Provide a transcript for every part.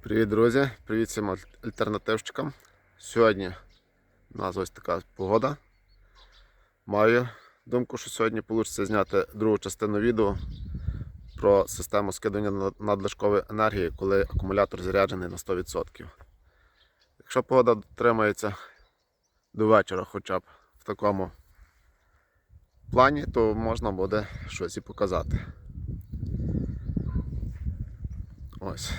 Привіт, друзі! Привіт всім аль- альтернативщикам. Сьогодні у нас ось така погода. Маю думку, що сьогодні вийде зняти другу частину відео про систему скидання надлишкової енергії, коли акумулятор заряджений на 100%. Якщо погода дотримається до вечора хоча б в такому плані, то можна буде щось і показати. Ось.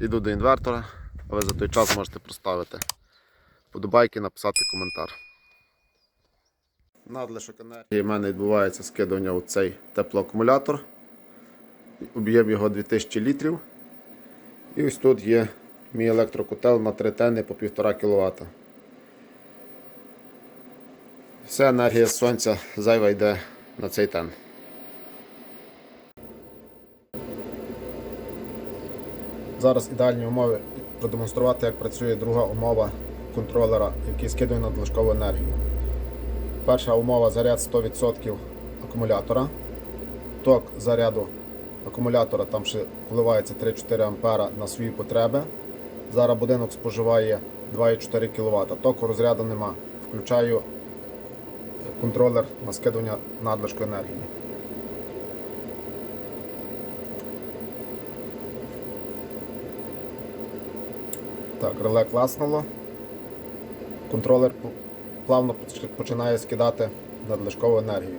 Іду до інвертора, а ви за той час можете проставити вподобайки, написати коментар. Надлишок енергії в мене відбувається скидування у цей теплоакумулятор. Об'єм його 2000 літрів. І ось тут є мій електрокотел на 3 тени по 1,5 кВт. Вся енергія сонця зайва йде на цей тен. Зараз ідеальні умови продемонструвати, як працює друга умова контролера, який скидує надлишкову енергію. Перша умова заряд 100% акумулятора. Ток заряду акумулятора там ще коливається 3-4 А на свої потреби. Зараз будинок споживає 2,4 кВт. Току розряду нема. Включаю контролер на скидування надлишку енергії. Так, реле класнуло. Контролер плавно починає скидати надлишкову енергію.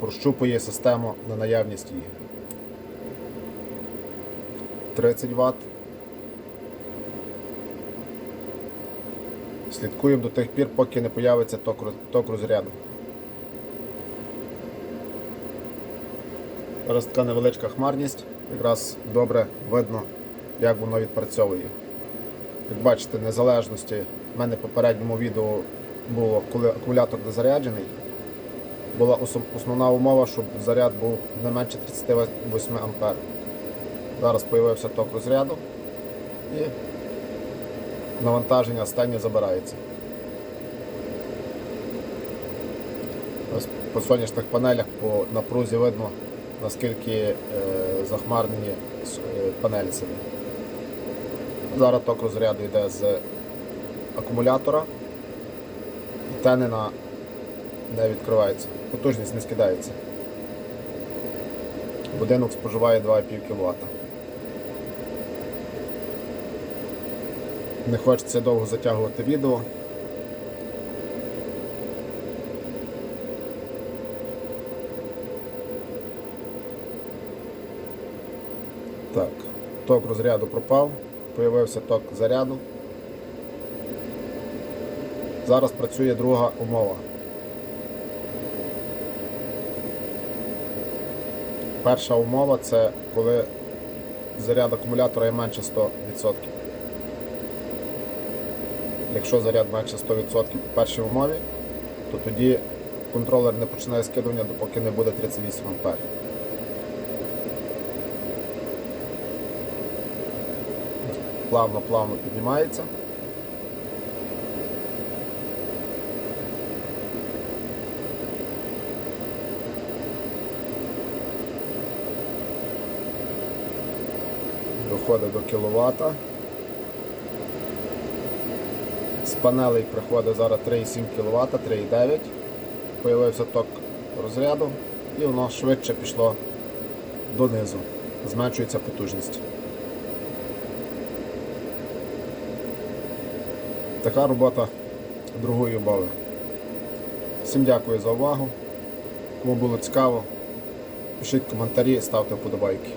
Прощупує систему на наявність її. 30 Вт. Слідкуємо до тих пір, поки не появиться ток, розряду. Зараз така невеличка хмарність, якраз добре видно, як воно відпрацьовує. Як бачите, незалежності в мене в попередньому відео було, коли акумулятор дозаряджений, була основна умова, щоб заряд був не менше 38 А. Зараз з'явився ток розряду і навантаження останнє забирається. Ось по сонячних панелях по напрузі видно, наскільки е, захмарнені е, панелі самі. Зараз ток розряду йде з акумулятора і тенина не відкривається. Потужність не скидається. Будинок споживає 2,5 кВт. Не хочеться довго затягувати відео. Так, ток розряду пропав, появився ток заряду. Зараз працює друга умова. Перша умова це коли заряд акумулятора є менше 100%. Якщо заряд менше 100% по першій умові, то тоді контролер не починає скидування, допоки не буде 38 А. Плавно-плавно піднімається. Доходить до кіловата. З панелей приходить зараз 3,7 кВт, 3,9. Появився ток розряду і воно швидше пішло донизу. Зменшується потужність. Така робота другої бави. Всім дякую за увагу. Кому було цікаво, пишіть коментарі, ставте вподобайки.